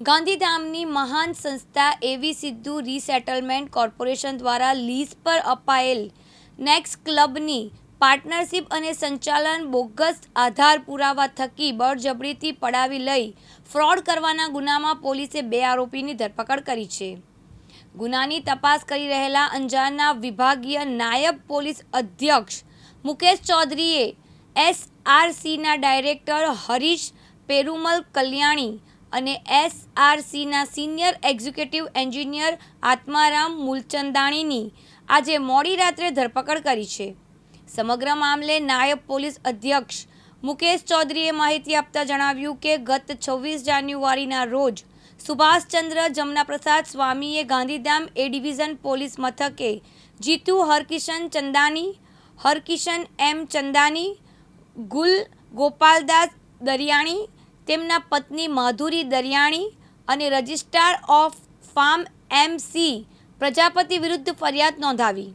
ગાંધીધામની મહાન સંસ્થા એવી સિદ્ધુ રીસેટલમેન્ટ કોર્પોરેશન દ્વારા લીઝ પર અપાયેલ નેક્સ્ટ ક્લબની પાર્ટનરશિપ અને સંચાલન બોગસ આધાર પુરાવા થકી બળજબરીથી પડાવી લઈ ફ્રોડ કરવાના ગુનામાં પોલીસે બે આરોપીની ધરપકડ કરી છે. ગુનાની તપાસ કરી રહેલા અંજારના વિભાગીય નાયબ પોલીસ અધ્યક્ષ મુકેશ ચૌધરીએ એસઆરસીના ડાયરેક્ટર હરીશ પેરુમલ કલ્યાણી અને એસઆરસીના સિનિયર એક્ઝિક્યુટિવ એન્જિનિયર આત્મારામ મૂલચંદાણીની આજે મોડી રાત્રે ધરપકડ કરી છે. સમગ્ર મામલે નાયબ પોલીસ અધ્યક્ષ મુકેશ ચૌધરીએ માહિતી આપતા જણાવ્યું કે ગત છવ્વીસ જાન્યુઆરીના રોજ સુભાષચંદ્ર જમનાપ્રસાદ સ્વામીએ ગાંધીધામ એ ડિવિઝન પોલીસ મથકે જીતુ હરકિશન ચંદાની, હરકિશન એમ ચંદાની, ગુલ ગોપાલદાસ દરિયાણી તેમના પત્ની માધુરી દરિયાણી અને registrar of firm M C Prajapati વિરુદ્ધ ફરિયાદ નોંધાવી,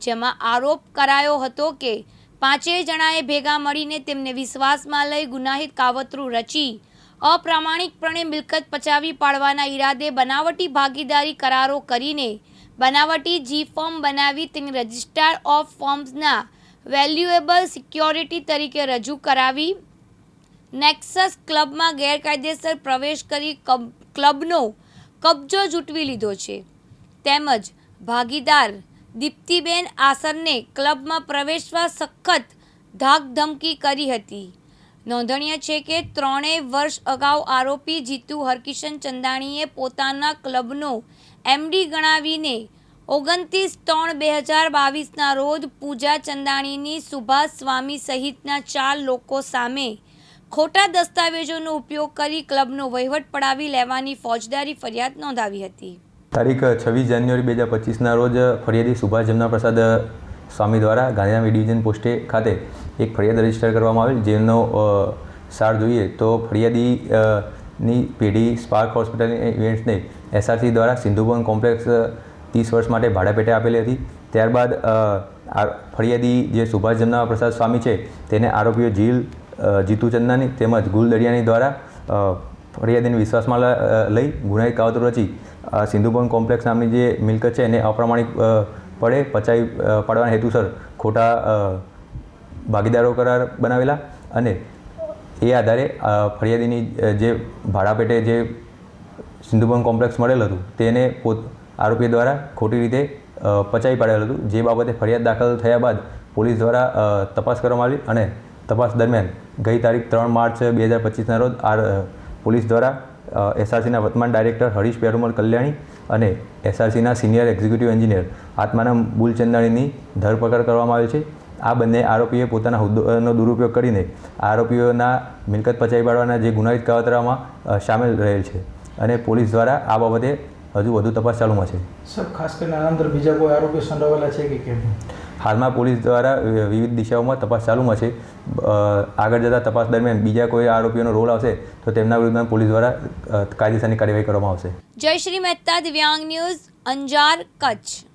જેમાં આરોપ કરાયો હતો કે પાંચેય જણાએ ભેગા મળીને તેમને વિશ્વાસમાં લઈ ગુનાહિત કાવતરું રચી, અપ્રામાણિકપણે મિલકત પચાવી પાડવાના ઈરાદે બનાવટી ભાગીદારી કરારો કરીને બનાવટી જી ફોર્મ બનાવી તેને રજિસ્ટ્રાર ઓફ ફોર્મ્સના વેલ્યુએબલ સિક્યોરિટી તરીકે રજૂ કરાવી. નેક્સસ ક્લબમાં ગેરકાયદેસર પ્રવેશ કરી ક્લબનો કબજો જૂટવી લીધો છે. તેમજ ભાગીદાર દીપ્તિબેન આસરને ક્લબમાં પ્રવેશવા સખત ધાકધમકી કરી હતી. નોંધનીય છે કે ત્રણેય વર્ષ અગાઉ આરોપી જીતુ હરકિશન ચંદાણીએ પોતાના ક્લબનો એમડી ગણાવીને ઓગણત્રીસ ત્રણ બે હજાર બાવીસના રોજ પૂજા ચંદાણીની સુભાષ સ્વામી સહિતના ચાર લોકો સામે ખોટા દસ્તાવેજોનો ઉપયોગ કરી ક્લબનો વહીવટ પડાવી લેવાની ફોજદારી ફરિયાદ નોંધાવી હતી. તારીખ છવ્વીસ જાન્યુઆરી બે હજાર પચીસના રોજ ફરિયાદી સુભાષ જમના પ્રસાદ સ્વામી દ્વારા ગાંધીધામ ડિવિઝન પોસ્ટે ખાતે એક ફરિયાદ રજિસ્ટર કરવામાં આવેલ, જેનો સાર જોઈએ તો ફરિયાદી ની પેઢી સ્પાર્ક હોસ્પિટલ ઇવેન્ટ્સને એસઆરસી દ્વારા સિંધુભવન કોમ્પ્લેક્સ ત્રીસ વર્ષ માટે ભાડા પેટે આપેલી હતી. ત્યારબાદ ફરિયાદી જે સુભાષ જમના પ્રસાદ સ્વામી છે, તેને આરોપીઓ જીલ જીતુ ચંદાની તેમજ ગુલ દરિયાની દ્વારા ફરિયાદીને વિશ્વાસમાં લઈ ગુનાહિત કાવતરો રચી, આ સિંધુભવન કોમ્પ્લેક્સ નામની જે મિલકત છે એને અપ્રામાણિક પડે પચાવી પાડવાના હેતુસર ખોટા ભાગીદારો કરાર બનાવેલા અને એ આધારે ફરિયાદીની જે ભાડા પેટે જે સિંધુભવન કોમ્પ્લેક્સ મળેલ હતું તેને પોત આરોપી દ્વારા ખોટી રીતે પચાવી પાડેલ હતું. જે બાબતે ફરિયાદ દાખલ થયા બાદ પોલીસ દ્વારા તપાસ કરવામાં આવી અને તપાસ દરમિયાન ગઈ તારીખ ત્રણ માર્ચ બે હજાર પચીસના રોજ આર પોલીસ દ્વારા એસઆરસીના વર્તમાન ડાયરેક્ટર હરીશ પેરુમલ કલ્યાણી અને એસઆરસીના સિનિયર એક્ઝિક્યુટિવ એન્જિનિયર આત્માનામ બુલચંદાણીની ધરપકડ કરવામાં આવી છે. આ બંને આરોપીએ પોતાના હોદ્દોનો દુરુપયોગ કરીને આરોપીઓના મિલકત પચાવી પાડવાના જે ગુનાહિત કાવતરામાં સામેલ રહેલ છે અને પોલીસ દ્વારા આ બાબતે હજુ વધુ તપાસ ચાલુમાં છે. સર, ખાસ કરીને આના અંદર બીજા કોઈ આરોપી સંડોવાયેલા છે કે કેમ? હાલમાં પોલીસ દ્વારા વિવિધ દિશાઓમાં તપાસ ચાલુમાં છે. આગળ જતા તપાસ દરમિયાન બીજા કોઈ આરોપીઓનો રોલ આવશે તો તેમના વિરુદ્ધમાં પોલીસ દ્વારા કાયદેસરની કાર્યવાહી કરવામાં આવશે. જયશ્રી મહેતા દિવ્યાંગ ન્યૂઝ અંજાર કચ્છ.